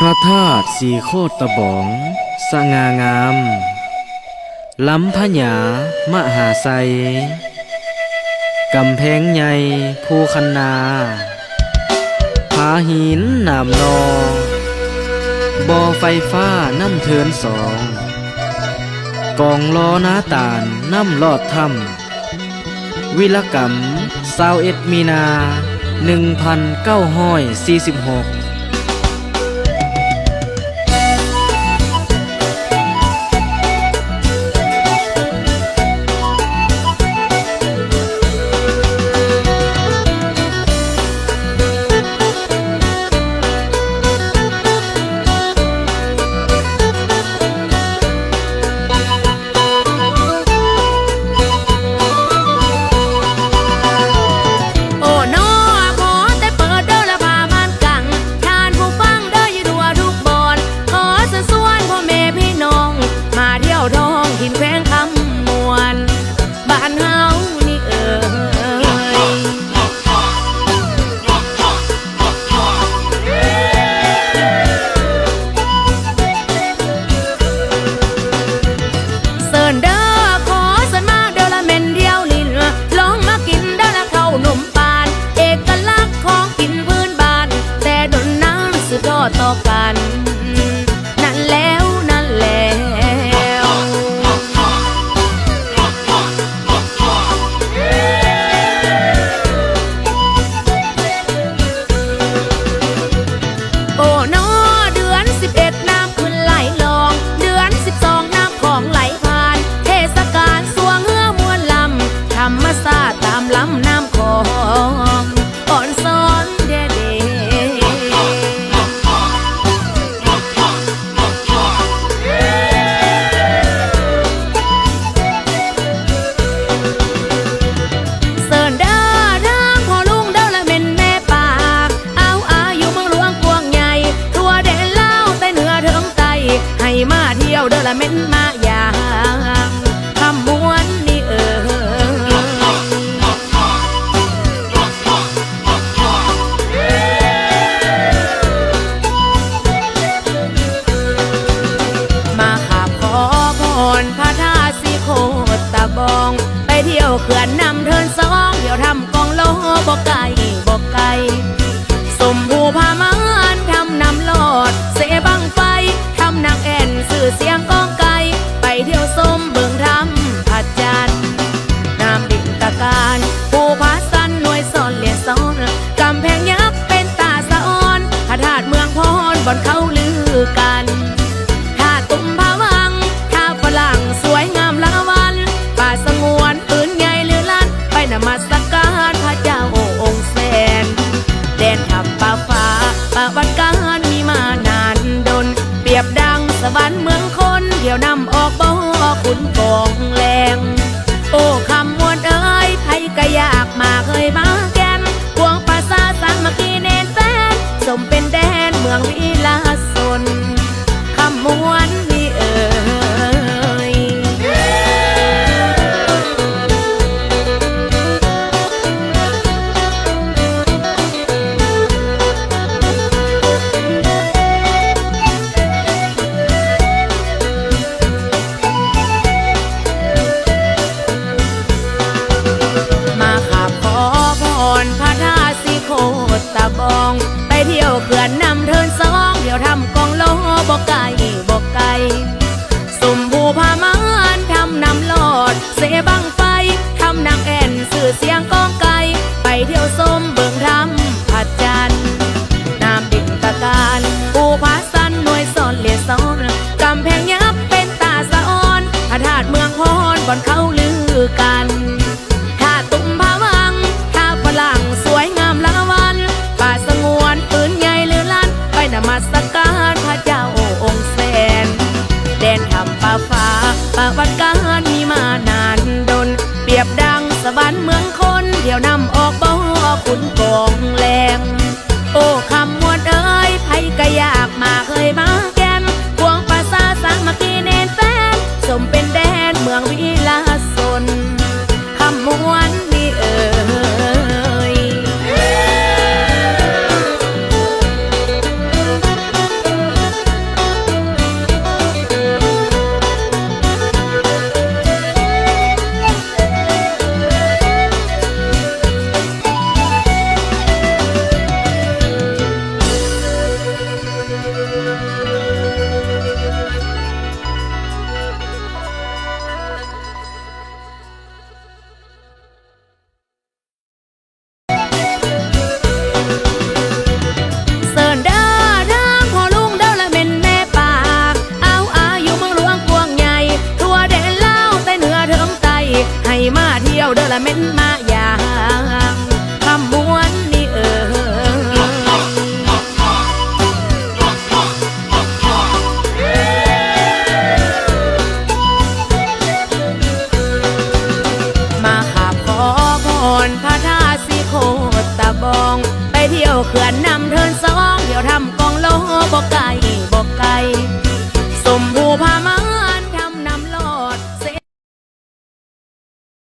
พระธาตุสีโคตตะบอง สง่างามลำพญามหาไซกำแพงใหญ่ภูคันนาผาหินนามนอบอไฟฟ้าน้ำเทินสอง กองล้อนาตาลน้ำลอดถ้ำวิลกรรมซาวเอ็ดมีนา 1946 เที่ยวเด้อละเม็นมาอย่างคำม้วนนี่เออมาขับขอพรพระธาตุสีโคตตะบอง ไปเที่ยวเขื่อน สื่อเสียงกองไก่ไปเที่ยวสมเบิงรำผัดจันน้ำดินตะการผู้พาสันหน่วยซ่อนเหลียญซ้อนกำแพงยักษ์เป็นตาสะออนพระธาตุเมืองพรบ่อนเขาลือกัน บุญกองแล คือกัน ถ้าตุ้มพะวัง ถ้าฝรั่งสวยงามละวันป่าสงวนปืนใหญ่เรือลันไปนมัสการพระเจ้าองค์แสนแดนทำป่าฟ้าป่าวัดการมีมานานดน เปรียบดังสวรรค์เมืองคนเดี่ยวนำออกบ่อขุนกองแรงโอ้คำมวดเอ้ยไผก็อยากมาเคยมาาเที่ยวเด้อละเม็นมาอย่ามคำม้วนนี่เออมาขับขอพรพระธาตุสีโคตะบอง ไปเที่ยวเขื่อนนำเทินสอง เดี๋ยวทำกองโลบกไก่